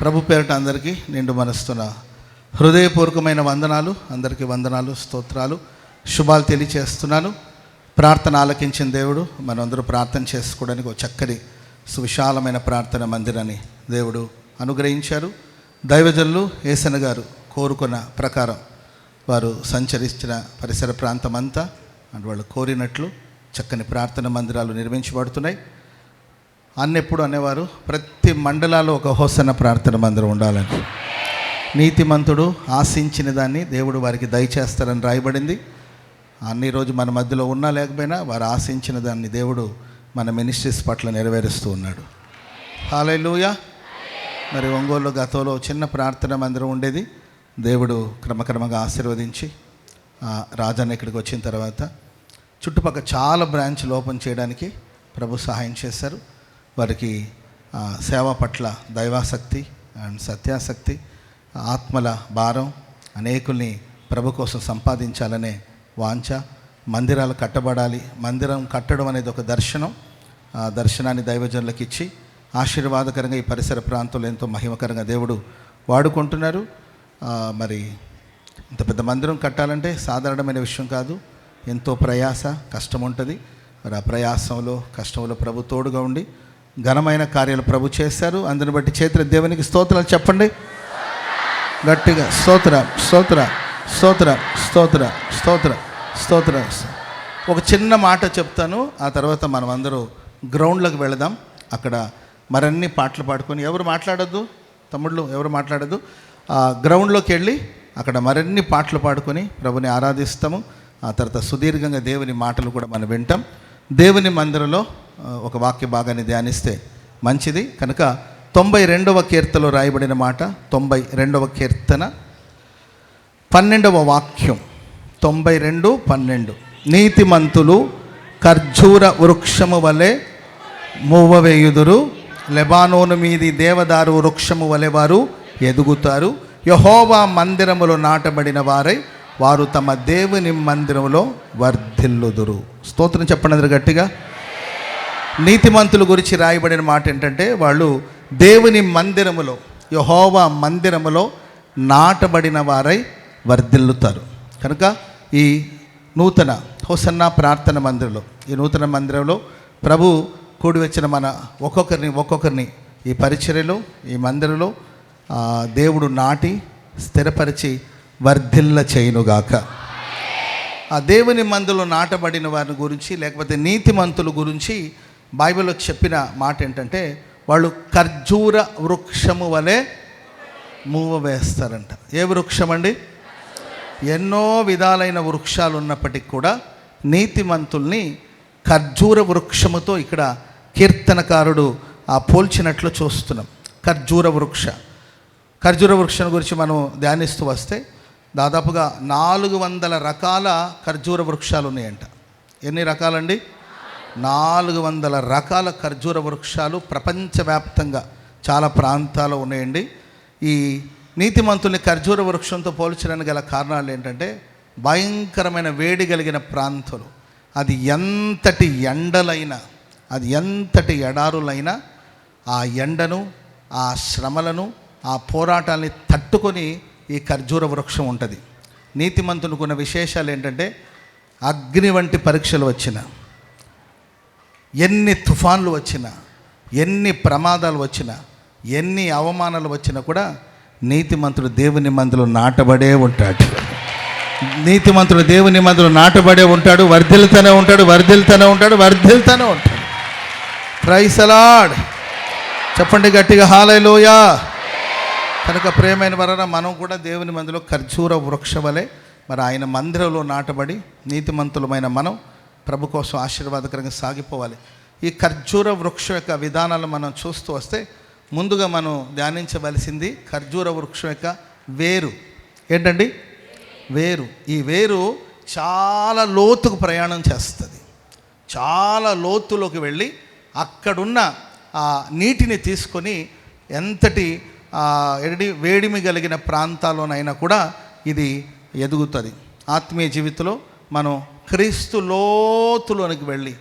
ప్రభు పేరిట అందరికీ నిండు మనస్తున్న హృదయపూర్వకమైన వందనాలు అందరికీ వందనాలు స్తోత్రాలు శుభాలు తెలియచేస్తున్నాను. ప్రార్థన ఆలకించిన దేవుడు మనందరూ ప్రార్థన చేసుకోవడానికి ఒక చక్కని సువిశాలమైన ప్రార్థన మందిరాన్ని దేవుడు అనుగ్రహించారు. దైవజనులు ఏసన గారు కోరుకున్న ప్రకారం వారు సంచరించిన పరిసర ప్రాంతం అంతా అండ్ వాళ్ళు కోరినట్లు చక్కని ప్రార్థన మందిరాలు నిర్మించబడుతున్నాయి. అన్నెప్పుడు అనేవారు? ప్రతి మండలాల్లో ఒక హోసన ప్రార్థన మందిరం ఉండాలని. నీతిమంతుడు ఆశించిన దాన్ని దేవుడు వారికి దయచేస్తారని రాయబడింది. అన్ని రోజు మన మధ్యలో ఉన్నా లేకపోయినా వారు ఆశించిన దాన్ని దేవుడు మన మినిస్ట్రీస్ పట్ల నెరవేరుస్తూ ఉన్నాడు. హాలూయ మరి ఒంగోలు గతంలో చిన్న ప్రార్థన మందిరం ఉండేది. దేవుడు క్రమక్రమంగా ఆశీర్వదించి రాజాన్ని ఇక్కడికి వచ్చిన తర్వాత చుట్టుపక్కల చాలా బ్రాంచ్లు ఓపెన్ చేయడానికి ప్రభు సహాయం చేశారు. వారికి సేవ పట్ల దైవాసక్తి అండ్ సత్యాసక్తి ఆత్మల భారం అనేకుల్ని ప్రభు కోసం సంపాదించాలనే వాంఛ. మందిరాలు కట్టబడాలి. మందిరం కట్టడం అనేది ఒక దర్శనం. ఆ దర్శనాన్ని దైవజనులకు ఇచ్చి ఆశీర్వాదకరంగా ఈ పరిసర ప్రాంతంలో ఎంతో మహిమకరంగా దేవుడు వాడుకుంటున్నారు. మరి ఇంత పెద్ద మందిరం కట్టాలంటే సాధారణమైన విషయం కాదు. ఎంతో ప్రయాస కష్టం ఉంటుంది. మరి ఆ ప్రయాసంలో కష్టంలో ప్రభు తోడుగా ఉండి ఘనమైన కార్యాలు ప్రభు చేశారు. అందుని బట్టి చేతుల దేవునికి స్తోత్రాలు చెప్పండి. గట్టిగా స్తోత్ర స్తోత్ర స్తోత్ర స్తోత్ర స్తోత్ర స్తోత్ర. ఒక చిన్న మాట చెప్తాను. ఆ తర్వాత మనం అందరూ గ్రౌండ్లోకి వెళదాం. అక్కడ మరన్ని పాటలు పాడుకొని ఎవరు మాట్లాడొద్దు? తమ్ముళ్ళు ఎవరు మాట్లాడద్దు? ఆ గ్రౌండ్లోకి వెళ్ళి అక్కడ మరిన్ని పాటలు పాడుకొని ప్రభుని ఆరాధిస్తాము. ఆ తర్వాత సుదీర్ఘంగా దేవుని మాటలు కూడా మనం వింటాం. దేవుని మందిరంలో ఒక వాక్య భాగాన్ని ధ్యానిస్తే మంచిది. కనుక తొంభై రెండవ కీర్తలో రాయబడిన మాట తొంభై రెండవ కీర్తన పన్నెండవ వాక్యం. తొంభై రెండు పన్నెండు. నీతిమంతులు ఖర్జూర వృక్షము వలె మూవవేయుదురు లెబానోను మీది దేవదారు వృక్షము వలె వారు ఎదుగుతారు. యహోవా మందిరములో నాటబడిన వారై వారు తమ దేవుని మందిరములో వర్ధిల్లుదురు. స్తోత్రం చెప్పండి గట్టిగా. నీతిమంతుల గురించి రాయబడిన మాట ఏంటంటే వాళ్ళు దేవుని మందిరములో యహోవా మందిరములో నాటబడిన వారై వర్ధిల్లుతారు. కనుక ఈ నూతన హోసన్న ప్రార్థన మందిరంలో ఈ నూతన మందిరంలో ప్రభు కూడి వచ్చిన మన ఒక్కొక్కరిని ఒక్కొక్కరిని ఈ పరిచర్యలో ఈ మందిరంలో దేవుడు నాటి స్థిరపరిచి వర్ధిల్ల చేయునుగాక. ఆ దేవుని మందులో నాటబడిన వారి గురించి లేకపోతే నీతిమంతుల గురించి బైబిల్లో చెప్పిన మాట ఏంటంటే వాళ్ళు ఖర్జూర వృక్షము వలె మూవ వేస్తారంట. ఏ వృక్షం అండి ఎన్నో విధాలైన వృక్షాలు ఉన్నప్పటికీ కూడా నీతిమంతుల్ని ఖర్జూర వృక్షముతో ఇక్కడ కీర్తనకారుడు ఆ పోల్చినట్లు చూస్తున్నాం. ఖర్జూర వృక్ష. ఖర్జూర వృక్షం గురించి మనం ధ్యానిస్తూ వస్తే దాదాపుగా నాలుగు వందల రకాల ఖర్జూర వృక్షాలు ఉన్నాయంట. ఎన్ని రకాలండి? నాలుగు వందల రకాల ఖర్జూర వృక్షాలు ప్రపంచవ్యాప్తంగా చాలా ప్రాంతాలు ఉన్నాయండి. ఈ నీతిమంతుల్ని ఖర్జూర వృక్షంతో పోల్చడానికి గల కారణాలు ఏంటంటే భయంకరమైన వేడి కలిగిన ప్రాంతాలు. అది ఎంతటి ఎండలైనా అది ఎంతటి ఎడారులైనా ఆ ఎండను ఆ శ్రమలను ఆ పోరాటాల్ని తట్టుకొని ఈ ఖర్జూర వృక్షం ఉంటుంది. నీతిమంతునికి ఉన్న విశేషాలు ఏంటంటే అగ్ని వంటి పరీక్షలు వచ్చినా ఎన్ని తుఫాన్లు వచ్చినా ఎన్ని ప్రమాదాలు వచ్చినా ఎన్ని అవమానాలు వచ్చినా కూడా నీతిమంతుడు దేవుని మందులు నాటబడే ఉంటాడు. నీతిమంతుడు దేవుని మందులో నాటబడే ఉంటాడు వర్ధిల్తూనే ఉంటాడు వర్ధిల్తూనే ఉంటాడు వర్ధిల్తూనే ఉంటాడు. ప్రైసలాడ్ చెప్పండి గట్టిగా హాలయలోయా కనుక ప్రేమైన వలన మనం కూడా దేవుని మందులో ఖర్జూర వృక్ష వలె మరి ఆయన మందిరంలో నాటబడి నీతిమంతులమైన మనం ప్రభు కోసం ఆశీర్వాదకరంగా సాగిపోవాలి. ఈ ఖర్జూర వృక్షం యొక్క విధానాలు మనం చూస్తూ వస్తే ముందుగా మనం ధ్యానించవలసింది ఖర్జూర వృక్షం యొక్క వేరు. ఏంటండి? వేరు. ఈ వేరు చాలా లోతుకు ప్రయాణం చేస్తుంది. చాలా లోతులోకి వెళ్ళి అక్కడున్న ఆ నీటిని తీసుకొని ఎంతటి ఎడి వేడిమి కలిగిన ప్రాంతాల్లోనైనా కూడా ఇది ఎదుగుతుంది. ఆత్మీయ జీవితంలో మనం క్రీస్తు లోతులోనికి వెళ్ళి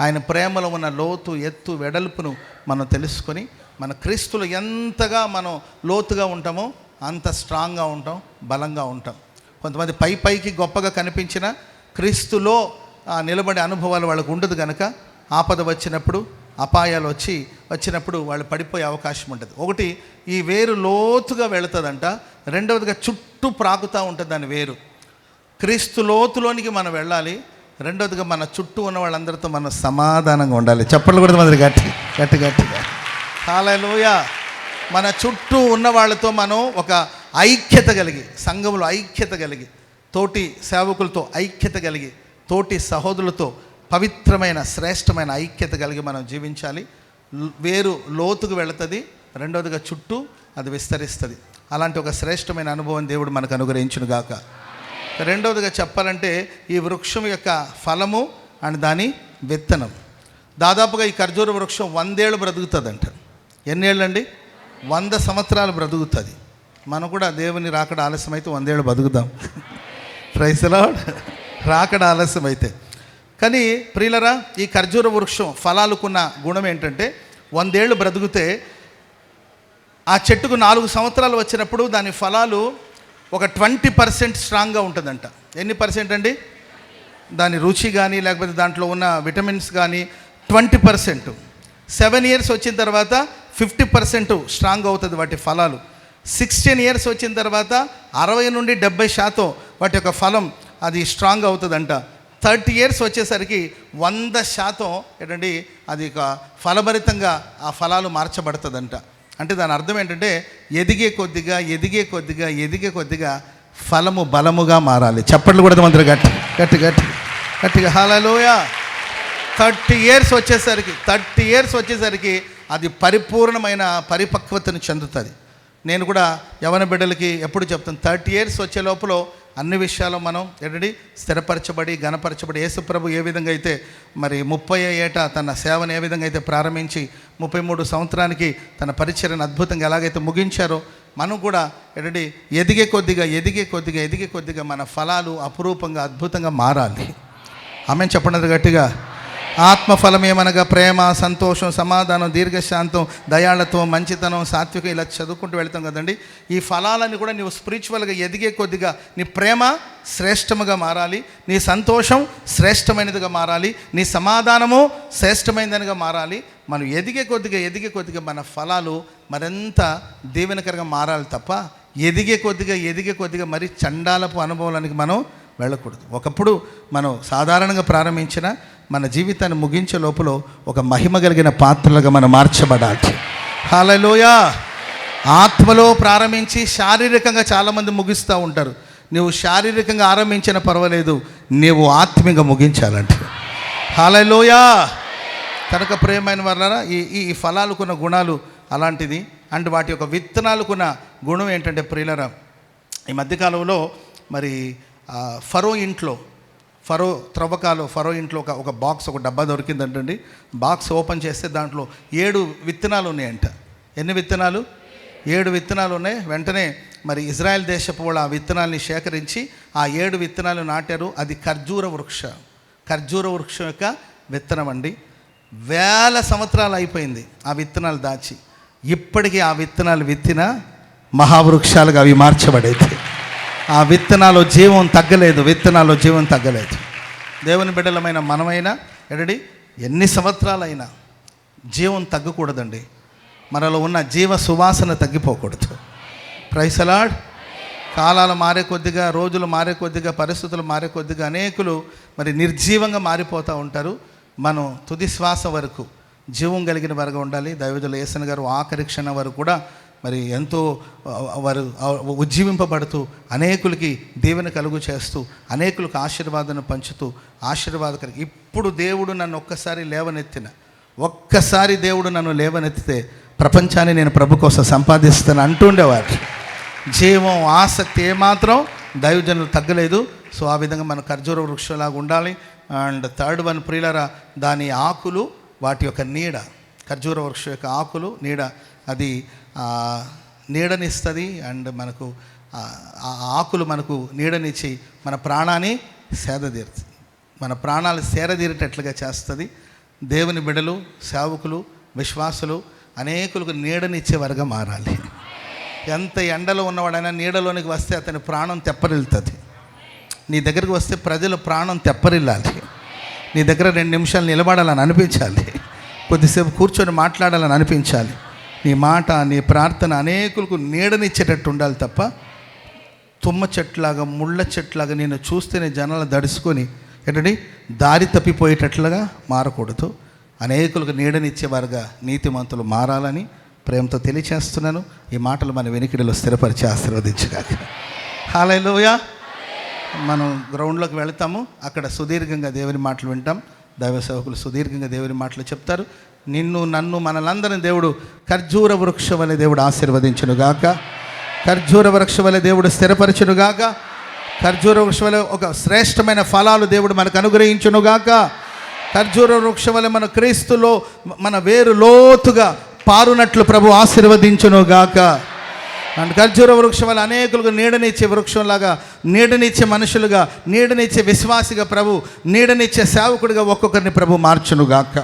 ఆయన ప్రేమలో ఉన్న లోతు ఎత్తు వెడల్పును మనం తెలుసుకొని మన క్రీస్తులు ఎంతగా మనం లోతుగా ఉంటామో అంత స్ట్రాంగ్గా ఉంటాం బలంగా ఉంటాం. కొంతమంది పై పైకి గొప్పగా కనిపించిన క్రీస్తులో నిలబడే అనుభవాలు వాళ్ళకు ఉండదు కనుక ఆపద వచ్చినప్పుడు అపాయాలు వచ్చి వచ్చినప్పుడు వాళ్ళు పడిపోయే అవకాశం ఉంటుంది ఒకటి ఈ వేరు లోతుగా వెళుతుందంట. రెండవదిగా చుట్టూ ప్రాకుతూ ఉంటుంది దాని వేరు. క్రీస్తు లోతులోనికి మనం వెళ్ళాలి. రెండవదిగా మన చుట్టూ ఉన్న వాళ్ళందరితో మనం సమాధానంగా ఉండాలి. చెప్పలు కూడా మరి గట్టి గట్టి గట్టిగా. హాలలోయ మన చుట్టూ ఉన్న వాళ్ళతో మనం ఒక ఐక్యత కలిగి సంఘంలో ఐక్యత కలిగి తోటి సేవకులతో ఐక్యత కలిగి తోటి సహోదరులతో పవిత్రమైన శ్రేష్టమైన ఐక్యత కలిగి మనం జీవించాలి. వేరు లోతుకు వెళుతుంది. రెండవదిగా చుట్టూ అది విస్తరిస్తుంది. అలాంటి ఒక శ్రేష్టమైన అనుభవం దేవుడు మనకు అనుగ్రహించును గాక రెండవదిగా చెప్పాలంటే ఈ వృక్షం యొక్క ఫలము అండ్ దాని విత్తనం. దాదాపుగా ఈ ఖర్జూర వృక్షం వందేళ్ళు బ్రతుకుతుందంట. ఎన్నేళ్ళండి? వంద సంవత్సరాలు బ్రతుకుతుంది. మనం కూడా దేవుని రాకడ ఆలస్యమైతే వందేళ్ళు బతుకుతాం ప్రైసలా రాకడ ఆలస్యమైతే. కానీ ప్రియులరా ఈ ఖర్జూర వృక్షం ఫలాలకున్న గుణం ఏంటంటే వందేళ్ళు బ్రతుకుతే ఆ చెట్టుకు నాలుగు సంవత్సరాలు వచ్చినప్పుడు దాని ఫలాలు ఒక ట్వంటీ పర్సెంట్ స్ట్రాంగ్గా ఉంటుందంట. ఎన్ని పర్సెంట్ అండి? దాని రుచి కానీ లేకపోతే దాంట్లో ఉన్న విటమిన్స్ కానీ ట్వంటీ పర్సెంట్. సెవెన్ ఇయర్స్ వచ్చిన తర్వాత ఫిఫ్టీ పర్సెంట్ స్ట్రాంగ్ అవుతుంది వాటి ఫలాలు. సిక్స్టీన్ ఇయర్స్ వచ్చిన తర్వాత అరవై నుండి డెబ్బై శాతం వాటి యొక్క ఫలం అది స్ట్రాంగ్ అవుతుందంట. థర్టీ ఇయర్స్ వచ్చేసరికి వంద శాతం ఏంటండి అది ఒక ఫలభరితంగా ఆ ఫలాలు మార్చబడుతుందంట. అంటే దాని అర్థం ఏంటంటే ఎదిగే కొద్దిగా ఎదిగే కొద్దిగా ఎదిగే కొద్దిగా ఫలము బలముగా మారాలి. చప్పట్లు కూడా మంత్రి గట్టి గట్టి గట్టి గట్టిగా హాలలోయ థర్టీ ఇయర్స్ వచ్చేసరికి థర్టీ ఇయర్స్ వచ్చేసరికి అది పరిపూర్ణమైన పరిపక్వతను చెందుతుంది. నేను కూడా యవన బిడ్డలకి ఎప్పుడు చెప్తాను థర్టీ ఇయర్స్ వచ్చే లోపల అన్ని విషయాలు మనం ఏంటండి? స్థిరపరచబడి గణపరచబడి యేసుప్రభు ఏ విధంగా అయితే మరి ముప్పై ఏట తన సేవను ఏ విధంగా అయితే ప్రారంభించి ముప్పై మూడు సంవత్సరానికి తన పరిచయను అద్భుతంగా ఎలాగైతే ముగించారో మనం కూడా ఏంటండి? ఎదిగే కొద్దిగా ఎదిగే కొద్దిగా ఎదిగే కొద్దిగా మన ఫలాలు అపురూపంగా అద్భుతంగా మారాలి. ఆమె చెప్పండి గట్టిగా. ఆత్మఫలం ఏమనగా ప్రేమ సంతోషం సమాధానం దీర్ఘశాంతం దయాళత్వం మంచితనం సాత్వికం ఇలా చదువుకుంటూ వెళ్తాం కదండి. ఈ ఫలాలని కూడా నీవు స్పిరిచువల్గా ఎదిగే కొద్దిగా నీ ప్రేమ శ్రేష్టముగా మారాలి నీ సంతోషం శ్రేష్టమైనదిగా మారాలి నీ సమాధానము శ్రేష్టమైనదిగా మారాలి. మనం ఎదిగే కొద్దిగా ఎదిగే కొద్దిగా మన ఫలాలు మరింత దీవెనకరంగా మారాలి తప్ప ఎదిగే కొద్దిగా ఎదిగే కొద్దిగా మరి చండాలపు అనుభవానికి మనం వెళ్ళకూడదు. ఒకప్పుడు మనం సాధారణంగా ప్రారంభించిన మన జీవితాన్ని ముగించే లోపల ఒక మహిమ కలిగిన పాత్రలుగా మనం మార్చబడాలి. హాలలోయ ఆత్మలో ప్రారంభించి శారీరకంగా చాలామంది ముగిస్తూ ఉంటారు. నువ్వు శారీరకంగా ఆరంభించిన పర్వాలేదు నీవు ఆత్మీయంగా ముగించాలంటే హాలలోయ కనుక ప్రేమైన వాళ్ళరా ఈ ఈ ఫలాలుకున్న గుణాలు అలాంటిది అండ్ వాటి యొక్క విత్తనాలుకున్న గుణం ఏంటంటే ప్రియులరా ఈ మధ్యకాలంలో మరి ఫరో ఇంట్లో ఫరో త్రవ్వకాలు ఫరో ఇంట్లో ఒక ఒక బాక్స్ ఒక డబ్బా దొరికిందంటండి. బాక్స్ ఓపెన్ చేస్తే దాంట్లో ఏడు విత్తనాలు ఉన్నాయంట. ఎన్ని విత్తనాలు? ఏడు విత్తనాలు ఉన్నాయి. వెంటనే మరి ఇజ్రాయెల్ దేశపు వాళ్ళు ఆ విత్తనాల్ని సేకరించి ఆ ఏడు విత్తనాలు నాటారు. అది ఖర్జూర వృక్ష. ఖర్జూర వృక్షం యొక్క విత్తనం అండి. వేల సంవత్సరాలు అయిపోయింది ఆ విత్తనాలు దాచి. ఇప్పటికీ ఆ విత్తనాలు విత్తిన మహావృక్షాలుగా అవి మార్చబడేది. ఆ విత్తనాలు జీవం తగ్గలేదు విత్తనాలు జీవం తగ్గలేదు. దేవుని బిడ్డలమైన మనమైనా ఎడడి ఎన్ని సంవత్సరాలైనా జీవం తగ్గకూడదండి. మనలో ఉన్న జీవ సువాసన తగ్గిపోకూడదు. ప్రైసలాడ్ కాలాలు మారే కొద్దిగా రోజులు మారే కొద్దిగా పరిస్థితులు మారే కొద్దిగా అనేకులు మరి నిర్జీవంగా మారిపోతూ ఉంటారు. మనం తుది శ్వాస వరకు జీవం కలిగిన వరకు ఉండాలి. దైవజులు ఏసన్ గారు ఆఖరి క్షణం వరకు కూడా మరి ఎంతో వారు ఉజ్జీవింపబడుతూ అనేకులకి దేవుని కలుగు చేస్తూ అనేకులకు ఆశీర్వాదాన్ని పంచుతూ ఆశీర్వాదకర ఇప్పుడు దేవుడు నన్ను ఒక్కసారి లేవనెత్తిన ఒక్కసారి దేవుడు నన్ను లేవనెత్తితే ప్రపంచాన్ని నేను ప్రభు కోసం సంపాదిస్తాను అంటుండేవారు. జీవం ఆసక్తి ఏమాత్రం దైవజనులు తగ్గలేదు. సో ఆ విధంగా మన ఖర్జూర వృక్షంలాగా ఉండాలి. అండ్ థర్డ్ వన్ ప్రియులరా దాని ఆకులు వాటి యొక్క నీడ ఖర్జూర వృక్షం యొక్క ఆకులు నీడ అది నీడనిస్తుంది అండ్ మనకు ఆ ఆకులు మనకు నీడనిచ్చి మన ప్రాణాన్ని సేదతీరుతుంది. మన ప్రాణాలు సేరదీరేటట్లుగా చేస్తుంది. దేవుని బిడలు సేవకులు విశ్వాసులు అనేకులకు నీడనిచ్చేవారుగా మారాలి. ఎంత ఎండలో ఉన్నవాడైనా నీడలోనికి వస్తే అతని ప్రాణం తెప్పరిల్లుతుంది. నీ దగ్గరికి వస్తే ప్రజలు ప్రాణం తెప్పరిల్లాలి. నీ దగ్గర రెండు నిమిషాలు నిలబడాలని అనిపించాలి. కొద్దిసేపు కూర్చొని మాట్లాడాలని అనిపించాలి. నీ మాట నీ ప్రార్థన అనేకులకు నీడనిచ్చేటట్టు ఉండాలి తప్ప తుమ్మ చెట్లాగా ముళ్ళ చెట్లాగా నేను చూస్తేనే జనాలు దడుచుకొని ఏంటండి దారి తప్పిపోయేటట్లుగా మారకూడదు. అనేకులకు నీడనిచ్చేవారుగా నీతిమంతులు మారాలని ప్రేమతో తెలియచేస్తున్నాను. ఈ మాటలు మన వెనికిడిలో స్థిరపరిచి ఆశీర్వదించగాక. హాలలోయ మనం గ్రౌండ్లోకి వెళ్తాము. అక్కడ సుదీర్ఘంగా దేవుని మాటలు వింటాం. దైవ సేవకులు సుదీర్ఘంగా దేవుని మాటలు చెప్తారు. నిన్ను నన్ను మనలందరిని దేవుడు ఖర్జూర వృక్షం అనే దేవుడు ఆశీర్వదించునుగాక ఖర్జూర వృక్షం వలె దేవుడు స్థిరపరచునుగాక ఖర్జూర వృక్షం వలె ఒక శ్రేష్టమైన ఫలాలు దేవుడు మనకు అనుగ్రహించునుగాక ఖర్జూర వృక్షం వలె మన క్రీస్తులో మన వేరు లోతుగా పారునట్లు ప్రభు ఆశీర్వదించునుగాక అండ్ ఖర్జూర వృక్షం వల్ల అనేకులకు నీడనిచ్చే వృక్షంలాగా నీడనిచ్చే మనుషులుగా నీడనిచ్చే విశ్వాసిగా ప్రభు నీడనిచ్చే సేవకుడిగా ఒక్కొక్కరిని ప్రభు మార్చునుగాక